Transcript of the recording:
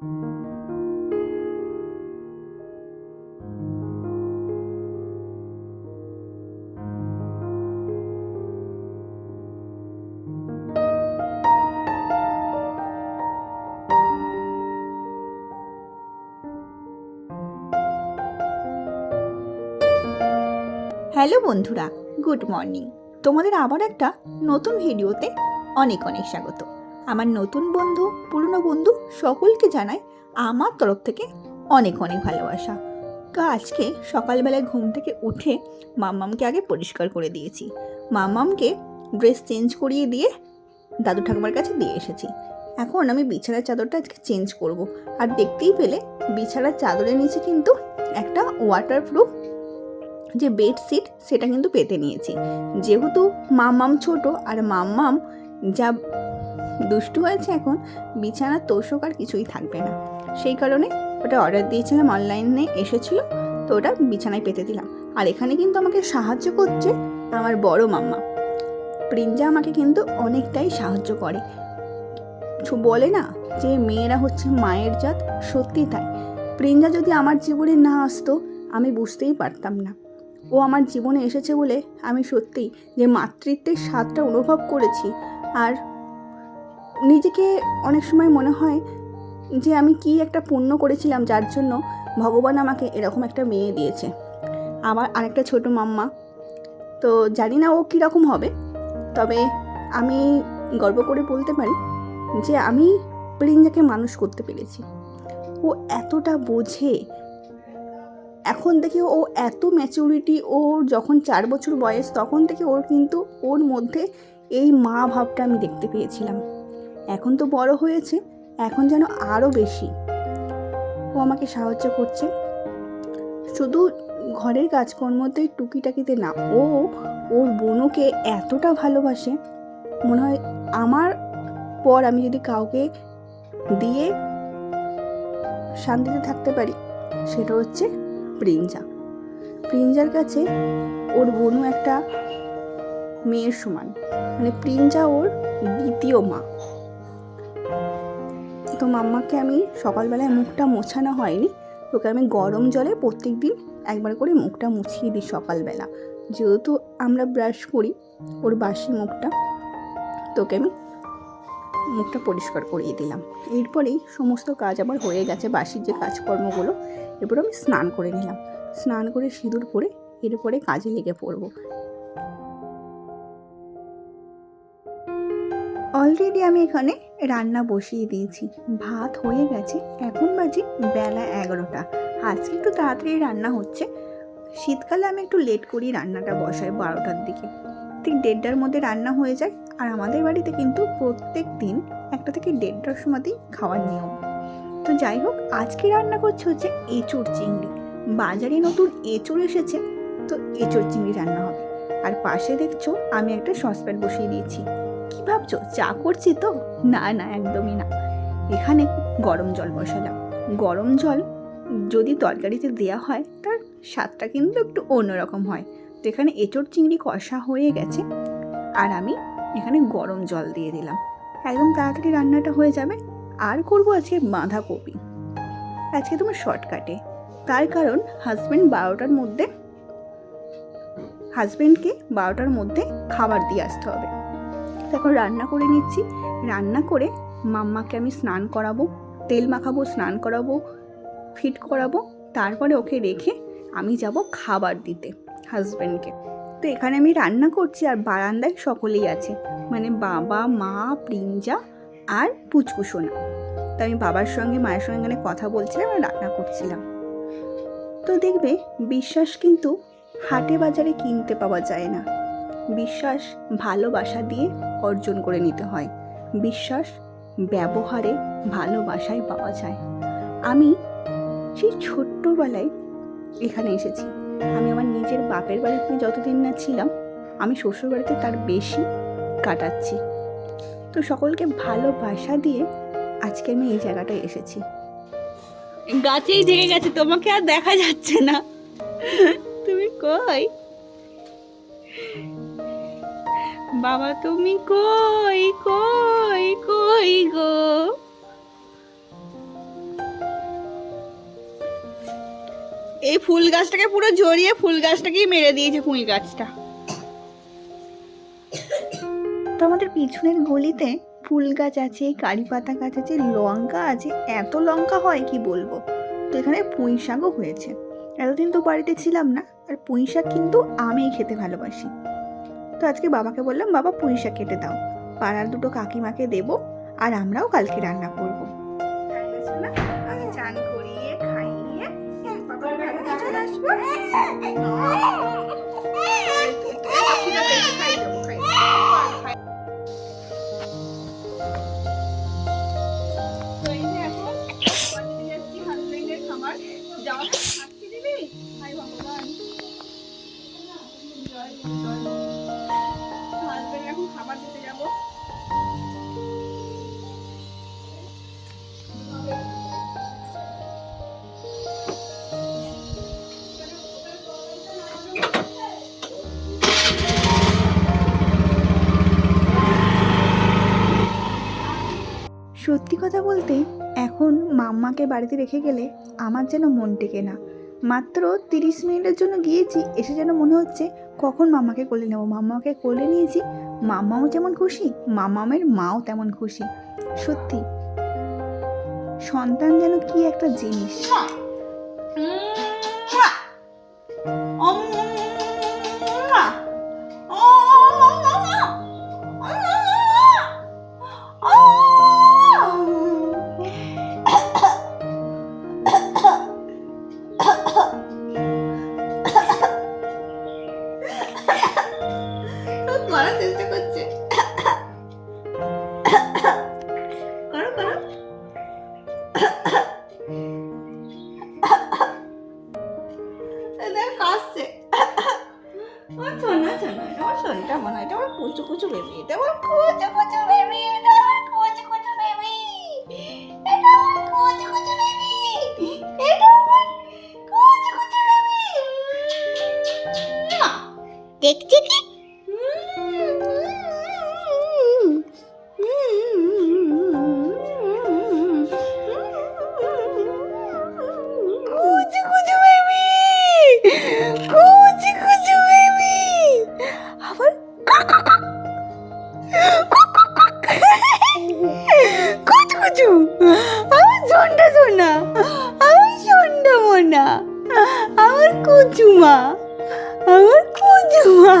Hello বন্ধুরা good morning. তোমাদের আবার একটা নতুন ভিডিওতে অনেক অনেক স্বাগত। আমার নতুন বন্ধু, পুরনো বন্ধু সকলকে জানাই আমার তরফ থেকে অনেক অনেক ভালোবাসা। তো আজকে সকালবেলায় ঘুম থেকে উঠে মাম্মামকে আগে পরিষ্কার করে দিয়েছি। মাম্মামকে ড্রেস চেঞ্জ করিয়ে দিয়ে দাদু ঠাকুমার কাছে দিয়ে এসেছি। এখন আমি বিছানার চাদরটা আজকে চেঞ্জ করব। আর দেখতেই পেলে বিছানার চাদরের নিচে কিন্তু একটা ওয়াটারপ্রুফ যে বেডশিট সেটা কিন্তু পেতে নিয়েছি। যেহেতু মাম্মাম ছোট আর মাম্মাম যা দুষ্টু হয়েছে এখন বিছানার তোষক আর কিছুই থাকবে না। সেই কারণে ওটা অর্ডার দিয়েছিলাম অনলাইনে এসেছিল, তো ওটা বিছানায় পেতে দিলাম। আর এখানে কিন্তু আমাকে সাহায্য করছে আমার বড় মাম্মা। প্রিঞ্জা আমাকে কিন্তু অনেকটাই সাহায্য করে। বলে না যে মেয়েরা হচ্ছে মায়ের জাত, সত্যি তাই। প্রিঞ্জা যদি আমার জীবনে না আসতো, আমি বুঝতেই পারতাম না। ও আমার জীবনে এসেছে বলে আমি সত্যি যে মাতৃত্বের স্বাদটা অনুভব করেছি। আর নিজেকে অনেক সময় মনে হয় যে আমি কি একটা পুণ্য করেছিলাম যার জন্য ভগবান আমাকে এরকম একটা মেয়ে দিয়েছে। আমার আরেকটা ছোট মাম্মা। তো জানি না ও কীরকম হবে। তবে আমি গর্ব করে বলতে পারি যে আমি প্রিঞ্জাকে মানুষ করতে পেরেছি। ও এতটা বোঝে। এখন থেকে ও এত ম্যাচুরিটি ওর যখন চার বছর বয়স তখন থেকে ওর কিন্তু ওর মধ্যে এই মা ভাবটা আমি দেখতে পেয়েছিলাম। এখন তো বড় হয়েছে, এখন যেন আরও বেশি। ও আমাকে সাহায্য করছে। শুধু ঘরের কাজকর্মতে টুকিটাকিতে না, ও ওর বোনকে এতটা ভালোবাসে, মনে হয় আমার পর আমি যদি কাউকে দিয়ে শান্তিতে থাকতে পারি, সেটা হচ্ছে প্রিঞ্জা। প্রিঞ্জার কাছে ওর বোনও একটা মেয়ের সমান মানে প্রিঞ্জা ওর দ্বিতীয় মা। তো মাম্মাকে আমি সকালবেলায় মুখটা মোছানো হয়নি। তোকে আমি গরম জলে প্রত্যেক দিন একবার করে মুখটা মুছিয়ে দিই সকালবেলা। যেহেতু আমরা ব্রাশ করি, ওর বাসি মুখটা, তোকে আমি মুখটা পরিষ্কার করিয়ে দিলাম। এরপরেই সমস্ত কাজ আবার হয়ে গেছে, বাসির যে কাজকর্মগুলো, এরপর আমি স্নান করে নিলাম। স্নান করে সিঁদুর পরে এরপরে কাজে লেগে পড়ব। অলরেডি আমি এখানে রান্না বসিয়ে দিয়েছি। ভাত হয়ে গেছে, এখন বাজে বেলা এগারোটা। আজকে একটু তাড়াতাড়ি রান্না হচ্ছে। শীতকালে আমি একটু লেট করি রান্নাটা বসাই বারোটার দিকে। ঠিক দেড়টার মধ্যে রান্না হয়ে যায়, আর আমাদের বাড়িতে কিন্তু প্রত্যেক দিন একটা থেকে দেড়টার সময়তেই খাওয়ার নিয়ম। তো যাই হোক, আজকে রান্না করছে হচ্ছে এঁচোড় চিংড়ি। বাজারে নতুন এঁচোড় এসেছে, তো এঁচোড় চিংড়ি রান্না হবে। আর পাশে দেখছ, আমি একটা সসপ্যান বসিয়ে দিয়েছি। কি ভাবছ? চা করছি তো? না না, একদমই না। এখানে গরম জল বসালাম। গরম জল যদি তরকারিতে দেওয়া হয়, তার স্বাদটা কিন্তু একটু অন্যরকম হয়। তো এখানে এঁচোড় চিংড়ি কষা হয়ে গেছে। আর আমি এখানে গরম জল দিয়ে দিলাম। একদম তাড়াতাড়ি রান্নাটা হয়ে যাবে। আর করব আজকে বাঁধাকপি। আজকে তোমার শর্টকাটে। তার কারণ হাজব্যান্ড বারোটার মধ্যে হাজব্যান্ডকে বারোটার মধ্যে খাবার দিয়ে আসতে হবে। তখন রান্না করে নিচ্ছি। রান্না করে মাম্মাকে আমি স্নান করাবো, তেল মাখাবো, স্নান করাবো, ফিট করাবো, তারপরে ওকে রেখে আমি যাব খাবার দিতে হাজব্যান্ডকে তো এখানে আমি রান্না করছি আর বারান্দায় সকলেই আছে। মানে বাবা, মা, প্রিঞ্জা আর পুচকুসোনা তো আমি বাবার সঙ্গে, মায়ের সঙ্গে এখানে কথা বলছিলাম আর রান্না করছিলাম। তো দেখবে বিশ্বাস কিন্তু হাটে বাজারে কিনতে পাওয়া যায় না। বিশ্বাস, ভালোবাসা দিয়ে অর্জন করে নিতে হয়। বিশ্বাস, ব্যবহারে ভালোবাসায় পাওয়া যায়। আমি সেই ছোট্টবেলায় এখানে এসেছি। আমি আমার নিজের বাপের বাড়িতে যতদিন না ছিলাম, আমি শ্বশুর বাড়িতে তার বেশি কাটাচ্ছি। তো সকলকে ভালোবাসা দিয়ে আজকে আমি এই জায়গাটায় এসেছি। গাছেই জেগে গেছে, তোমাকে আর দেখা যাচ্ছে না। তুমি কই? বাবা, তুমি কই কই কই গো? এই ফুল গাছটাকে পুরো জড়িয়ে ফুল গাছটাকেই মেরে দিয়েছে কুঁই গাছটা। তো আমাদের পিছনের গলিতে ফুল গাছ আছে, কারি পাতা গাছ আছে, লঙ্কা আছে, এত লঙ্কা হয় কি বলব? তো এখানে পুঁই শাকও হয়েছে। এতদিন তো বাড়িতে ছিলাম না, আর পুঁই শাক কিন্তু আমি খেতে ভালোবাসি। তো আজকে বাবাকে বললাম বাবা পুঁই শাক কেটে দাও। পাড়ার দুটো কাকিমাকে দেবো আর আমরাও কালকে রান্না করব। আমি চান করিয়ে খাইয়ে বাবার বাড়িতে সত্যি কথা বলতে, এখন মাম্মাকে বাড়িতে রেখে গেলে আমার যেন মন টেকে না। মাত্র তিরিশ মিনিটের জন্য গিয়েছি, এসে যেন মনে হচ্ছে কখন মামাকে কোলে নেব। মাম্মাকে কোলে নিয়েছি, মাম্মাও যেমন খুশি মামামের মাও তেমন খুশি। সত্যি, সন্তান যেন কি একটা জিনিস। মারার চেষ্টা করছে। আমার সোনা সোনা আমার সোনটা মনে এটা আমার কুচু কুচু বেবি এটা আমার কুচু কুচু বেবি এটা আমার ঝন্ডা সোনা আমার ঝন্ডা মোনা আমার কুচুমা আমার কুচুমা।